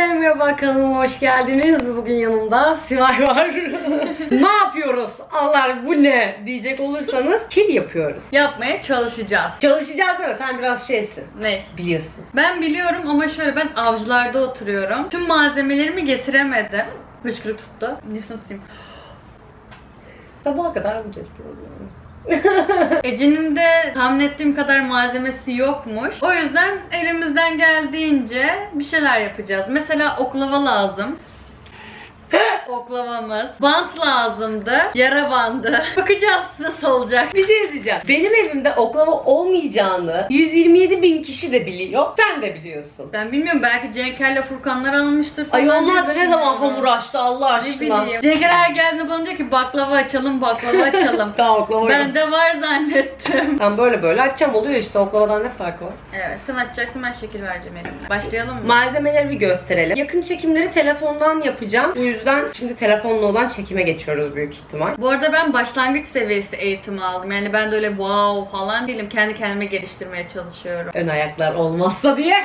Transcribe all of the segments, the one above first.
Herkese merhaba kanalıma hoş geldiniz. Bugün yanımda Sivay var. ne yapıyoruz? Allah bu ne diyecek olursanız kil yapıyoruz. Yapmaya çalışacağız. Çalışacağız mi? Sen biraz şeysin. Ne? Biliyorsun. Ben biliyorum ama şöyle ben avcılarda oturuyorum. Tüm malzemelerimi getiremedim. Hıçkırık tuttu. Nefesini tutayım. Sabaha kadar yapacağız programı. Ece'nin de tahmin ettiğim kadar malzemesi yokmuş. O yüzden elimizden geldiğince bir şeyler yapacağız. Mesela oklava lazım. Oklavamız. Bant lazımdı. Yara bandı. Bakacağız nasıl olacak. Bir şey diyeceğim. Benim evimde oklava olmayacağını 127 bin kişi de biliyor. Sen de biliyorsun. Ben bilmiyorum belki Cenker'le Furkanlar almıştır. Ay onlar da ne zaman hamur açtı Allah Ne aşkına. bileyim. Cenker her geldiğinde bana diyor ki baklava açalım, baklava açalım. Daha oklava yok. ben de var zannettim. Ben böyle böyle açacağım oluyor işte oklavadan ne farkı var? Evet sen açacaksın ben şekil vereceğim elimle. Başlayalım mı? Malzemeleri bir gösterelim. Yakın çekimleri telefondan yapacağım. Bu yüzden şimdi telefonla olan çekime geçiyoruz büyük ihtimal. Bu arada ben başlangıç seviyesi eğitimi aldım. Yani ben de öyle wow falan değilim. Kendi kendime geliştirmeye çalışıyorum. Ön ayaklar olmazsa diye.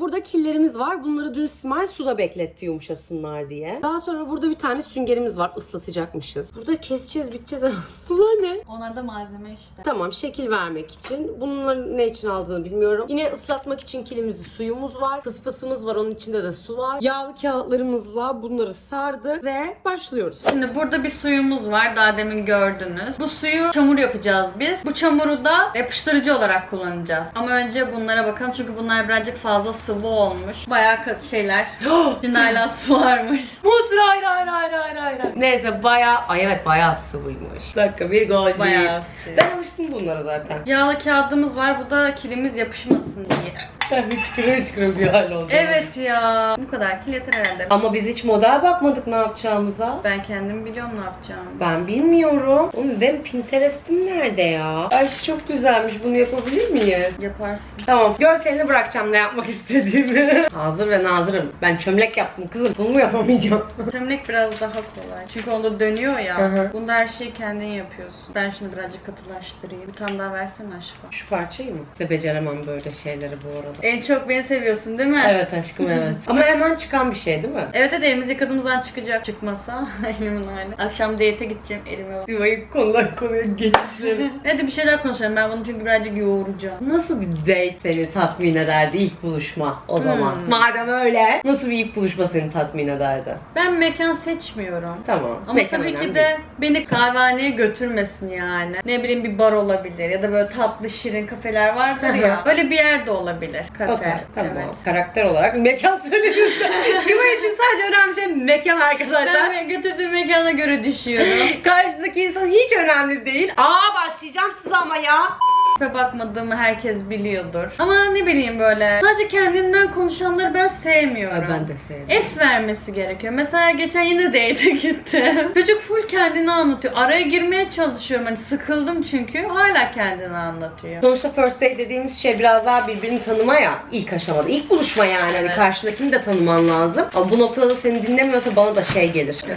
Burada killerimiz var. Bunları dün Simay suda bekletti yumuşasınlar diye. Daha sonra burada bir tane süngerimiz var. ıslatacakmışız. Burada keseceğiz, biteceğiz. Bunlar ne? Onlar da malzeme işte. Tamam şekil vermek için. Bunların ne için aldığını bilmiyorum. Yine ıslatmak için kilimizi suyumuz var. Fısfısımız var. Onun içinde de su var. Yağlı kağıtlarımızla bunları sardık ve başlıyoruz. Şimdi burada bir suyumuz var. Daha demin gördünüz. Bu suyu çamur yapacağız biz. Bu çamuru da yapıştırıcı olarak kullanacağız. Ama önce bunlara bakalım çünkü bunlar birazcık fazla sıvı olmuş. Bayağı katı şeyler. İçinde su varmış. Mısır hayır hayır hayır hayır hayır. Neyse bayağı, ay evet bayağı sıvıymış. Bir dakika bir gol Bayağı sıvı. Ben alıştım bunlara zaten. Yağlı kağıdımız var. Bu da kilimiz yapışmasın diye. Ben hıçkıra hıçkıra bir hal oldu. Evet ya. Bu kadar kil yeter herhalde. Ama biz hiç model bakmadık ne yapacağımıza. Ben kendim biliyorum ne yapacağımı. Ben bilmiyorum. Oğlum benim Pinterest'im nerede ya? Ay şu çok güzelmiş. Bunu yapabilir miyiz? Yaparsın. Tamam. Görselini bırakacağım ne yapmak istediğimi. Hazır ve nazırım. Ben çömlek yaptım kızım. Bunu mu yapamayacağım? Çömlek biraz daha kolay. Çünkü onda dönüyor ya. Hı hı. Bunda her şeyi kendin yapıyorsun. Ben şunu birazcık katılaştırayım. Bir tane daha versene aşkım. Şu parçayı mı? İşte beceremem böyle şeyleri bu arada. En çok beni seviyorsun değil mi? Evet aşkım evet. Ama hemen çıkan bir şey değil mi? Evet evet elimizi yıkadığımızdan çıkacak. Çıkmasa elimin hali. Akşam date gideceğim elime bak. Sivay'ın konudan konuya geçişleri. Hadi bir şeyler konuşalım. Ben bunu çünkü birazcık yoğuracağım. Nasıl bir date seni tatmin ederdi ilk buluşma o zaman? Hmm. Madem öyle nasıl bir ilk buluşma seni tatmin ederdi? Ben mekan seçmiyorum. Tamam. Ama mekan tabii ki de değil. beni kahvehaneye götürmesin yani. Ne bileyim bir bar olabilir ya da böyle tatlı şirin kafeler vardır ya. Öyle bir yerde olabilir kafe. Okey, tamam. Evet. Karakter olarak mekan söylediyse. Sivay için sadece önemli şey mekan arkadaşlar. Ben götürdüğüm mekana göre düşüyorum. Karşıdaki insan hiç önemli değil. Aa başlayacağım size ama ya. Ve bakmadığımı herkes biliyordur. Ama ne bileyim böyle sadece kendinden konuşanları ben sevmiyorum. Ben de sevdim. Es vermesi gerekiyor. Mesela geçen yine date'e gittim. Çocuk full kendini anlatıyor. Araya girmeye çalışıyorum. Hani sıkıldım çünkü. Hala kendini anlatıyor. Sonuçta first date dediğimiz şey biraz daha birbirini tanıma ya ilk aşamada. ilk buluşma yani. Hani Evet. karşındakini de tanıman lazım. Ama bu noktada seni dinlemiyorsa bana da şey gelir. Kötü.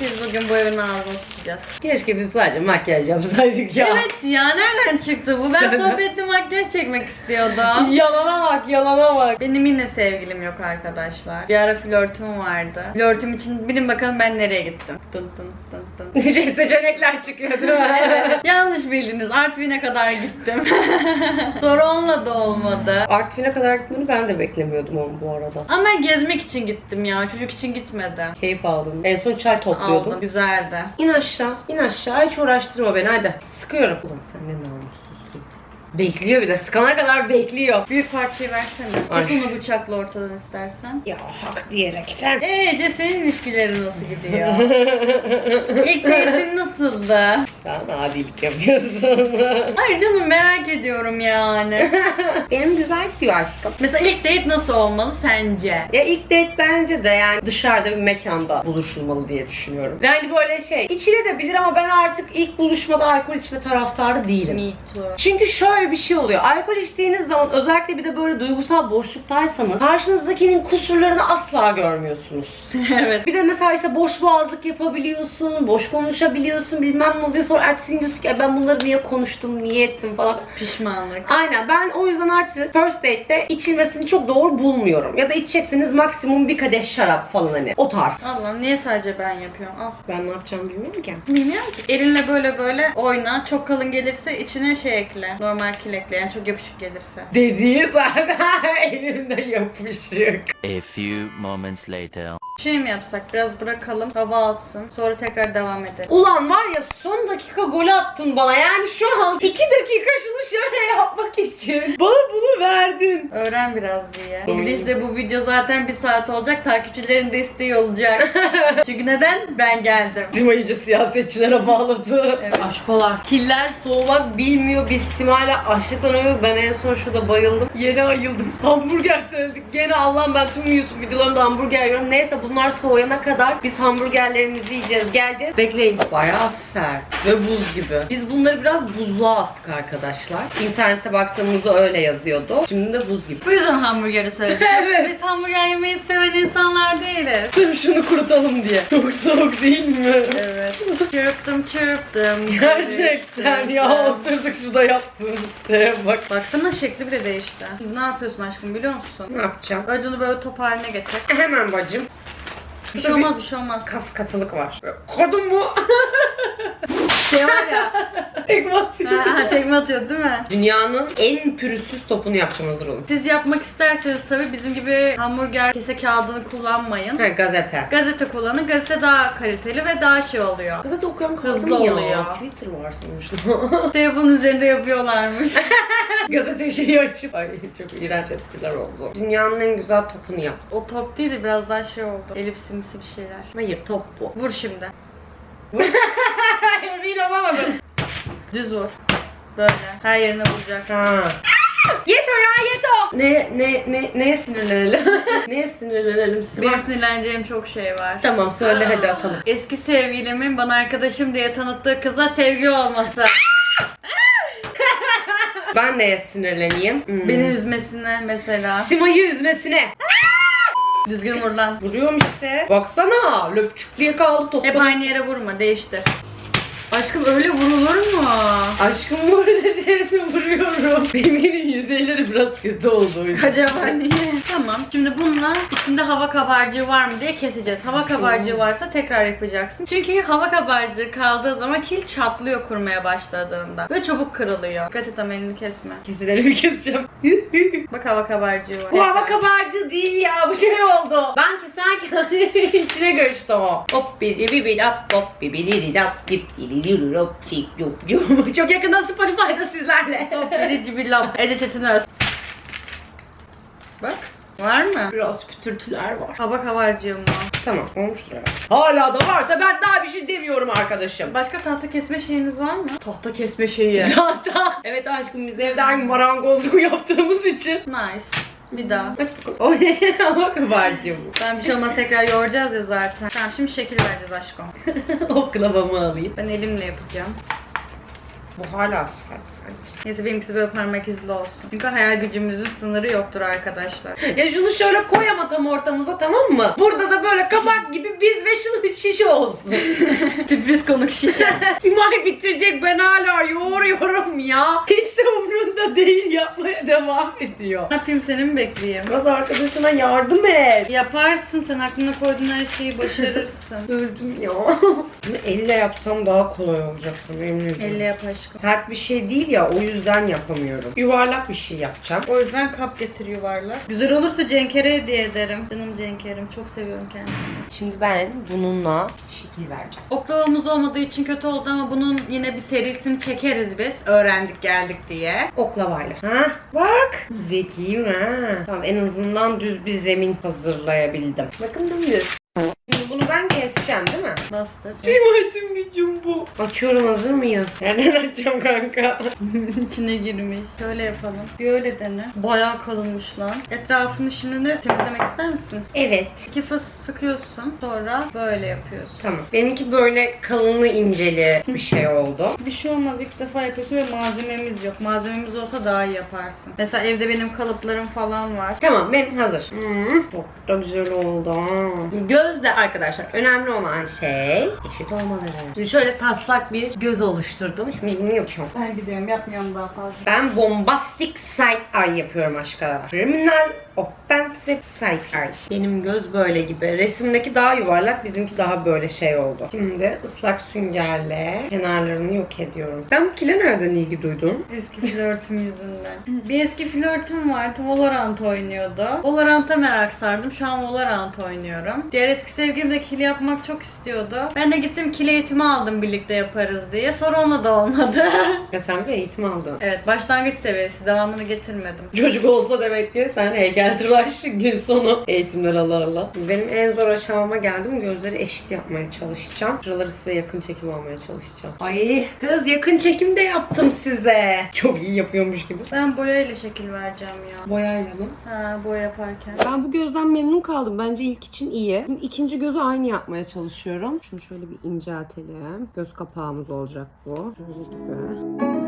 Biz bugün bu evin ağzına sıçacağız. Keşke biz sadece makyaj yapsaydık ya. Evet ya nereden çıktı bu? Ben Sen- sohbetli makyaj çekmek istiyordum. Yalana bak, yalana bak. Benim yine sevgilim yok arkadaşlar. Bir ara flörtüm vardı. Flörtüm için bilin bakalım ben nereye gittim. Tın tın tın tın. şey seçenekler çıkıyor değil mi? Evet. Yanlış bildiniz. Artvin'e kadar gittim. Sonra onunla da olmadı. Artvin'e kadar gitmeni ben de beklemiyordum onu bu arada. Ama ben gezmek için gittim ya. Çocuk için gitmedim. Keyif aldım. En son çay topluyordum. Aldım. Güzeldi. İn aşağı, in aşağı. Hiç uğraştırma beni hadi. Sıkıyorum. Ulan sen ne namussuzsun. Bekliyor bir de. Sıkana kadar bekliyor. Büyük parçayı versene. Ay. Kes onu bıçakla ortadan istersen. Ya hak diyerekten. Ee Ece senin ilişkilerin nasıl gidiyor? İlk date'in nasıldı? Sen adilik yapıyorsun. Hayır canım merak ediyorum yani. Benim güzel gidiyor aşkım. Mesela ilk date nasıl olmalı sence? Ya ilk date bence de yani dışarıda bir mekanda buluşulmalı diye düşünüyorum. Yani böyle şey içilebilir ama ben artık ilk buluşmada alkol içme taraftarı değilim. Me too. Çünkü şöyle şöyle bir şey oluyor. Alkol içtiğiniz zaman özellikle bir de böyle duygusal boşluktaysanız karşınızdakinin kusurlarını asla görmüyorsunuz. evet. Bir de mesela işte boş boğazlık yapabiliyorsun, boş konuşabiliyorsun, bilmem ne oluyor. Sonra ertesi gün diyorsun ki "E ben bunları niye konuştum, niye ettim falan. Pişmanlık. Aynen ben o yüzden artık first date'te içilmesini çok doğru bulmuyorum. Ya da içecekseniz maksimum bir kadeh şarap falan hani o tarz. Allah niye sadece ben yapıyorum? Al. Ben ne yapacağımı bilmiyorum ki. Bilmiyorum ki. Elinle böyle böyle oyna. Çok kalın gelirse içine şey ekle. Normal kil ekle. Yani çok yapışık gelirse. Dediği zaten elimde yapışık. A few moments later. Şey mi yapsak? Biraz bırakalım. Hava alsın. Sonra tekrar devam edelim. Ulan var ya son dakika golü attın bana. Yani şu an iki dakika şunu şöyle yapmak için. Bana bunu verdin. Öğren biraz diye. Bugün işte bu video zaten bir saat olacak. Takipçilerin de isteği olacak. Çünkü neden? Ben geldim. Sima iyice siyasetçilere bağladı. Evet. Aşkolar. Killer soğumak bilmiyor. Biz Sima'yla açlıktan ölüyoruz. Ben en son şurada bayıldım. Yeni ayıldım. Hamburger söyledik. Gene Allah'ım ben tüm YouTube videolarımda hamburger yiyorum. Neyse bunlar soğuyana kadar biz hamburgerlerimizi yiyeceğiz. Geleceğiz. Bekleyin. Bayağı sert ve buz gibi. Biz bunları biraz buzluğa attık arkadaşlar. İnternette baktığımızda öyle yazıyordu. Şimdi de buz gibi. Bu yüzden hamburgeri söyledik. Evet. Biz hamburger yemeyi seven insanlar değiliz. Sırf şunu kurutalım diye. Çok soğuk değil mi? Evet. Çırptım çırptım. Gerçekten ya oturduk şurada yaptığımız şeye bak. Baksana şekli bile değişti. Şimdi ne yapıyorsun aşkım biliyor musun? Ne yapacağım? Onu böyle top haline getir. Hemen bacım. Bir şey olmaz bir şey olmaz. Kas katılık var. Kodum bu. Şey var ya. Tekme atıyor. ha, ha, tekme atıyor değil mi? Dünyanın en pürüzsüz topunu yapacağım hazır olun. Siz yapmak isterseniz tabii bizim gibi hamburger kese kağıdını kullanmayın. Ha gazete. Gazete kullanın. Gazete daha kaliteli ve daha şey oluyor. Gazete okuyan kaldı Hızlı ya? oluyor. Twitter var sonuçta. Telefonun üzerinde yapıyorlarmış. gazete şeyi açıp. Ay çok iğrenç espriler oldu. Dünyanın en güzel topunu yap. o top değil de biraz daha şey oldu. Elipsimsi bir şeyler. Hayır top bu. Vur şimdi. Emin olamadım. Düz vur. Böyle. Her yerine vuracak. Ha. Yeto ya yeto. Ne ne ne neye sinirlenelim? neye sinirlenelim Sibel? Benim sinirleneceğim çok şey var. Tamam söyle hadi atalım. Eski sevgilimin bana arkadaşım diye tanıttığı kızla sevgi olması. Ben neye sinirleneyim? Hmm. Beni üzmesine mesela. Sima'yı üzmesine. Düzgün vur lan. Vuruyorum işte. Baksana löpçük diye kaldı top. Hep aynı yere vurma, değiştir. Aşkım öyle vurulur mu? Aşkım vur dediğini vuruyorum. Benim yine yüzeyleri biraz kötü oldu. Acaba niye? Tamam. Şimdi bununla içinde hava kabarcığı var mı diye keseceğiz. Hava kabarcığı varsa tekrar yapacaksın. Çünkü hava kabarcığı kaldığı zaman kil çatlıyor kurmaya başladığında. Ve çabuk kırılıyor. Dikkat et ama elini kesme. Kesinlikle keseceğim. Bak hava kabarcığı var. bu hava kabarcığı değil ya bu şey oldu. Ben keserken içine göçtü o. Hop biri bir bir lap hop bir biri lap dip diri diri lop çip yup yup. Çok yakında Spotify'da sizlerle. Hop birici bir laf. Ece Çetinöz. Bak. Var mı? Biraz pütürtüler var. Hava kabarcığı mı? Tamam olmuştur herhalde. Hala da varsa ben daha bir şey demiyorum arkadaşım. Başka tahta kesme şeyiniz var mı? Tahta kesme şeyi. Hatta evet aşkım biz evde aynı marangozluğu yaptığımız için. nice. Bir daha. Aç bakalım. O ne? Ama kabarcığım bu. Ben bir şey olmaz tekrar yoğuracağız ya zaten. Tamam şimdi şekil vereceğiz aşkım. Oklavamı alayım. Ben elimle yapacağım. Bu hala sert sanki. Neyse benimkisi böyle parmak izli olsun. Çünkü hayal gücümüzün sınırı yoktur arkadaşlar. Ya şunu şöyle koy ama tam ortamıza tamam mı? Burada da böyle kabak gibi biz ve şunun şişe olsun. Sürpriz konuk şişe. Simay bitirecek ben hala yoğuruyorum ya. Hiç de umrunda değil yapmaya devam ediyor. ne yapayım seni mi bekleyeyim? Kız arkadaşına yardım et. Yaparsın sen aklına koyduğun her şeyi başarırsın. Öldüm ya. Bunu elle yapsam daha kolay olacak sana emin ediyorum. Elle yap aşkım. Sert bir şey değil ya o yüzden yapamıyorum. Yuvarlak bir şey yapacağım. O yüzden kap getir yuvarlak. Güzel olursa Cenkere hediye ederim. Canım Cenker'im çok seviyorum kendisini. Şimdi ben bununla şekil vereceğim. Oklavamız olmadığı için kötü oldu ama bunun yine bir serisini çekeriz biz. Öğrendik geldik diye. Oklavayla. Ha bak. Zekiyim ha. Tamam en azından düz bir zemin hazırlayabildim. Bakın dümdüz. Şimdi Bunu ben keseceğim değil mi? Bastır. Simay tüm gücüm bu. Açıyorum hazır mıyız? Nereden açacağım kanka? İçine girmiş. Şöyle yapalım. Bir öyle dene. Bayağı kalınmış lan. Etrafını şimdi de temizlemek ister misin? Evet. İki fıs sıkıyorsun. Sonra böyle yapıyorsun. Tamam. Benimki böyle kalınlı inceli bir şey oldu. Bir şey olmaz ilk defa yapıyorsun ve malzememiz yok. Malzememiz olsa daha iyi yaparsın. Mesela evde benim kalıplarım falan var. Tamam benim hazır. Hmm, çok da güzel oldu. Göz de arkadaşlar önemli olan şey eşit olmaları. Şimdi şöyle taslak bir göz oluşturdum. Şimdi bunu yapıyorum. Ben gidiyorum yapmıyorum daha fazla. Ben bombastic side eye yapıyorum aşklar. Criminal offensive side eye. Benim göz böyle gibi. Resimdeki daha yuvarlak, bizimki daha böyle şey oldu. Şimdi ıslak süngerle kenarlarını yok ediyorum. Sen bu kile nereden ilgi duydun? Eski flörtüm yüzünden. Bir eski flörtüm vardı. Valorant oynuyordu. Valorant'a merak sardım. Şu an Valorant oynuyorum. Diğer eski sevgilim de kili yapmak çok istiyordu. Ben de gittim kili eğitimi aldım birlikte yaparız diye. Sonra onunla da olmadı. Ya sen bir eğitim aldın. evet başlangıç seviyesi. Devamını getirmedim. Çocuk olsa demek ki sen heykeltıraş gün sonu eğitimler ala ala. Benim en zor aşamama geldim. Gözleri eşit yapmaya çalışacağım. Şuraları size yakın çekim almaya çalışacağım. Ay kız yakın çekim de yaptım size. Çok iyi yapıyormuş gibi. Ben boyayla şekil vereceğim ya. Boyayla mı? Ha boya yaparken. Ben bu gözden memnun kaldım. Bence ilk için iyi. Şimdi ikinci gözü aynı yapmaya çalışıyorum. Şunu şöyle bir inceltelim. Göz kapağımız olacak bu. Şöyle gibi.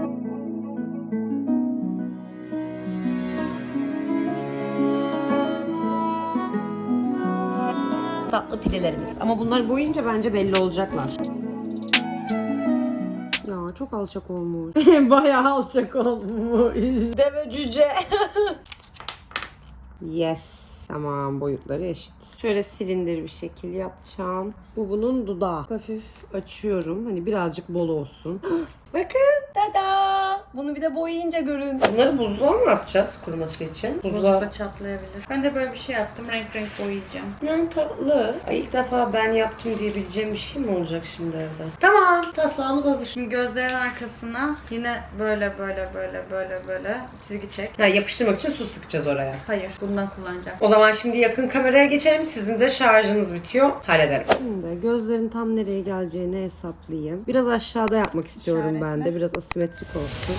Tatlı pidelerimiz. Ama bunları boyayınca bence belli olacaklar. Ya çok alçak olmuş. Bayağı alçak olmuş. Deve cüce. Yes. Tamam boyutları eşit. Şöyle silindir bir şekil yapacağım. Bu bunun dudağı. Hafif açıyorum. Hani birazcık bol olsun. Bakın tada. Bunu bir de boyayınca görün. Bunları buzluğa mı atacağız kuruması için? Buzlukta çatlayabilir. Ben de böyle bir şey yaptım. Renk renk boyayacağım. Yani tatlı. Ay ilk defa ben yaptım diyebileceğim bir şey mi olacak şimdi evde? Tamam. Taslağımız hazır. Şimdi gözlerin arkasına yine böyle böyle böyle böyle böyle çizgi çek. Ha, yapıştırmak için su sıkacağız oraya. Hayır bundan kullanacağım. O zaman şimdi yakın kameraya geçelim. Sizin de şarjınız bitiyor. Halledelim. Şimdi gözlerin tam nereye geleceğini hesaplayayım. Biraz aşağıda yapmak istiyorum ben de. Biraz asimetrik olsun.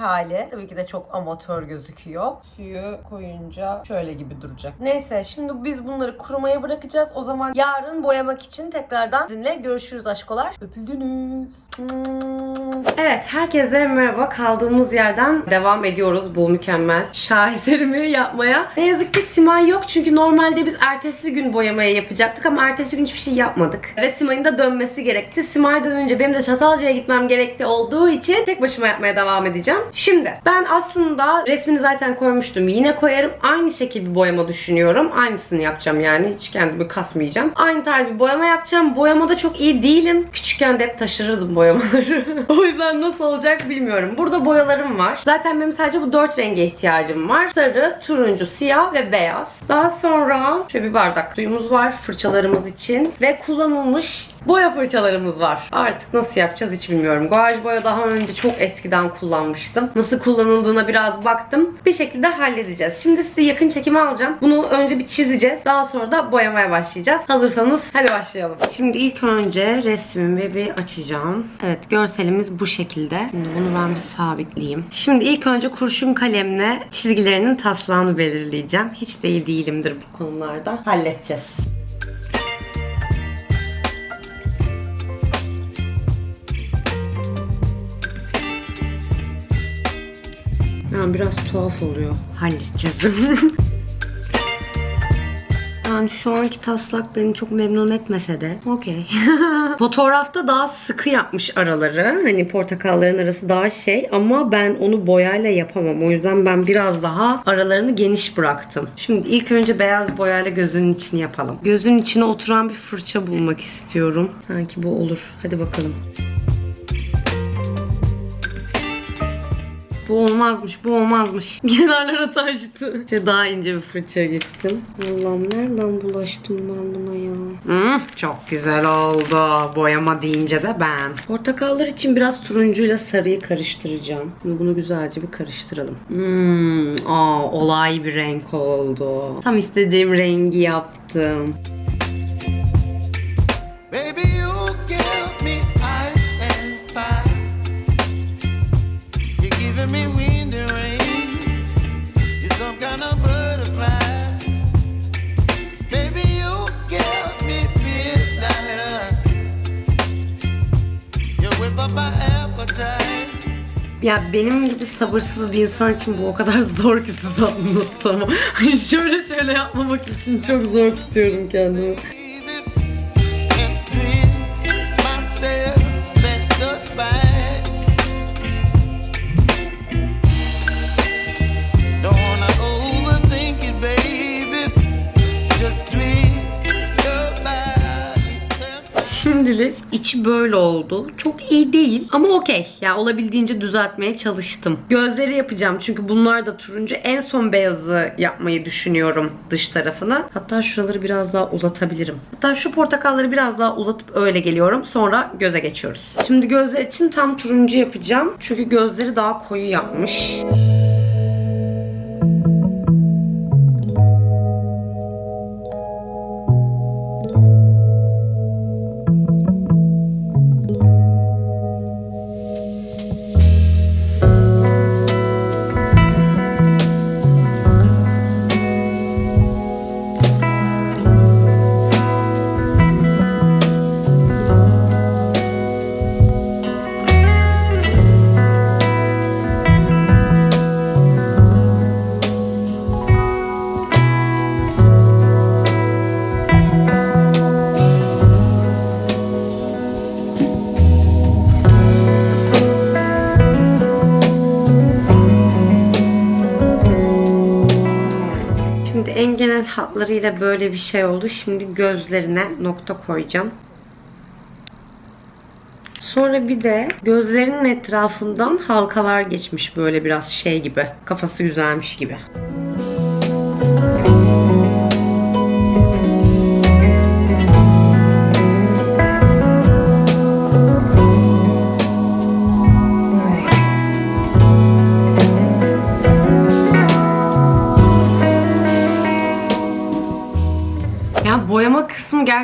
hali. Tabii ki de çok amatör gözüküyor. Suyu koyunca şöyle gibi duracak. Neyse şimdi biz bunları kurumaya bırakacağız. O zaman yarın boyamak için tekrardan sizinle görüşürüz aşkolar. Öpüldünüz. Evet herkese merhaba. Kaldığımız yerden devam ediyoruz bu mükemmel şaheserimi yapmaya. Ne yazık ki Simay yok çünkü normalde biz ertesi gün boyamaya yapacaktık ama ertesi gün hiçbir şey yapmadık. Ve Simay'ın da dönmesi gerekti. Simay dönünce benim de Çatalca'ya gitmem gerekli olduğu için tek başıma yapmaya devam edeceğim. Şimdi ben aslında resmini zaten koymuştum. Yine koyarım. Aynı şekil bir boyama düşünüyorum. Aynısını yapacağım yani. Hiç kendimi kasmayacağım. Aynı tarz bir boyama yapacağım. Boyamada çok iyi değilim. Küçükken de hep taşırırdım boyamaları. o yüzden nasıl olacak bilmiyorum. Burada boyalarım var. Zaten benim sadece bu dört renge ihtiyacım var. Sarı, turuncu, siyah ve beyaz. Daha sonra şöyle bir bardak suyumuz var fırçalarımız için. Ve kullanılmış boya fırçalarımız var. Artık nasıl yapacağız hiç bilmiyorum. Guaj boya daha önce çok eskiden kullanmıştım. Nasıl kullanıldığına biraz baktım. Bir şekilde halledeceğiz. Şimdi size yakın çekimi alacağım. Bunu önce bir çizeceğiz. Daha sonra da boyamaya başlayacağız. Hazırsanız hadi başlayalım. Şimdi ilk önce resmimi bir açacağım. Evet görselimiz bu şekilde. Şimdi bunu ben bir sabitleyeyim. Şimdi ilk önce kurşun kalemle çizgilerinin taslağını belirleyeceğim. Hiç de iyi değilimdir bu konularda. Halledeceğiz. Yani biraz tuhaf oluyor. Halledeceğiz. Yani şu anki taslak beni çok memnun etmese de okey. Fotoğrafta daha sıkı yapmış araları. Hani portakalların arası daha şey ama ben onu boyayla yapamam. O yüzden ben biraz daha aralarını geniş bıraktım. Şimdi ilk önce beyaz boyayla gözünün içini yapalım. Gözün içine oturan bir fırça bulmak istiyorum. Sanki bu olur. Hadi bakalım. Bu olmazmış, bu olmazmış. Kenarlara taştı. Şöyle daha ince bir fırçaya geçtim. Allah'ım nereden bulaştım ben buna ya? Hmm, çok güzel oldu. Boyama deyince de ben. Portakallar için biraz turuncuyla sarıyı karıştıracağım. Şimdi bunu güzelce bir karıştıralım. Hmm, aa, olay bir renk oldu. Tam istediğim rengi yaptım. Ya benim gibi sabırsız bir insan için bu o kadar zor ki size anlatamam. şöyle şöyle yapmamak için çok zor tutuyorum kendimi. Şimdilik içi böyle oldu. Çok iyi değil ama okey. Ya olabildiğince düzeltmeye çalıştım. Gözleri yapacağım çünkü bunlar da turuncu. En son beyazı yapmayı düşünüyorum dış tarafına. Hatta şuraları biraz daha uzatabilirim. Hatta şu portakalları biraz daha uzatıp öyle geliyorum. Sonra göze geçiyoruz. Şimdi gözler için tam turuncu yapacağım. Çünkü gözleri daha koyu yapmış. Şimdi en genel hatlarıyla böyle bir şey oldu. Şimdi gözlerine nokta koyacağım. Sonra bir de gözlerinin etrafından halkalar geçmiş böyle biraz şey gibi. Kafası güzelmiş gibi. Ya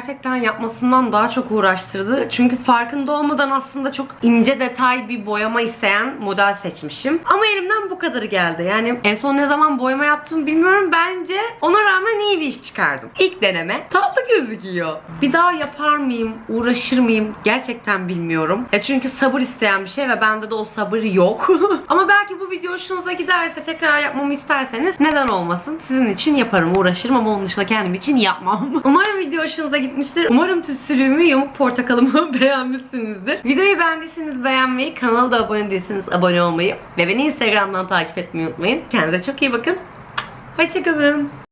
gerçekten yapmasından daha çok uğraştırdı. Çünkü farkında olmadan aslında çok ince detay bir boyama isteyen model seçmişim. Ama elimden bu kadarı geldi. Yani en son ne zaman boyama yaptığımı bilmiyorum. Bence ona rağmen iyi bir iş çıkardım. İlk deneme. Tatlı gözüküyor. Bir daha yapar mıyım? Uğraşır mıyım? Gerçekten bilmiyorum. Ya çünkü sabır isteyen bir şey ve bende de o sabır yok. Ama belki bu video hoşunuza giderse tekrar yapmamı isterseniz neden olmasın? Sizin için yaparım, uğraşırım ama onun dışında kendim için yapmam. Umarım video hoşunuza gitmiştir. Umarım tütsülüğümü, yamuk portakalımı beğenmişsinizdir. Videoyu beğendiyseniz beğenmeyi, kanala da abone değilseniz abone olmayı ve beni Instagram'dan takip etmeyi unutmayın. Kendinize çok iyi bakın. Hoşçakalın.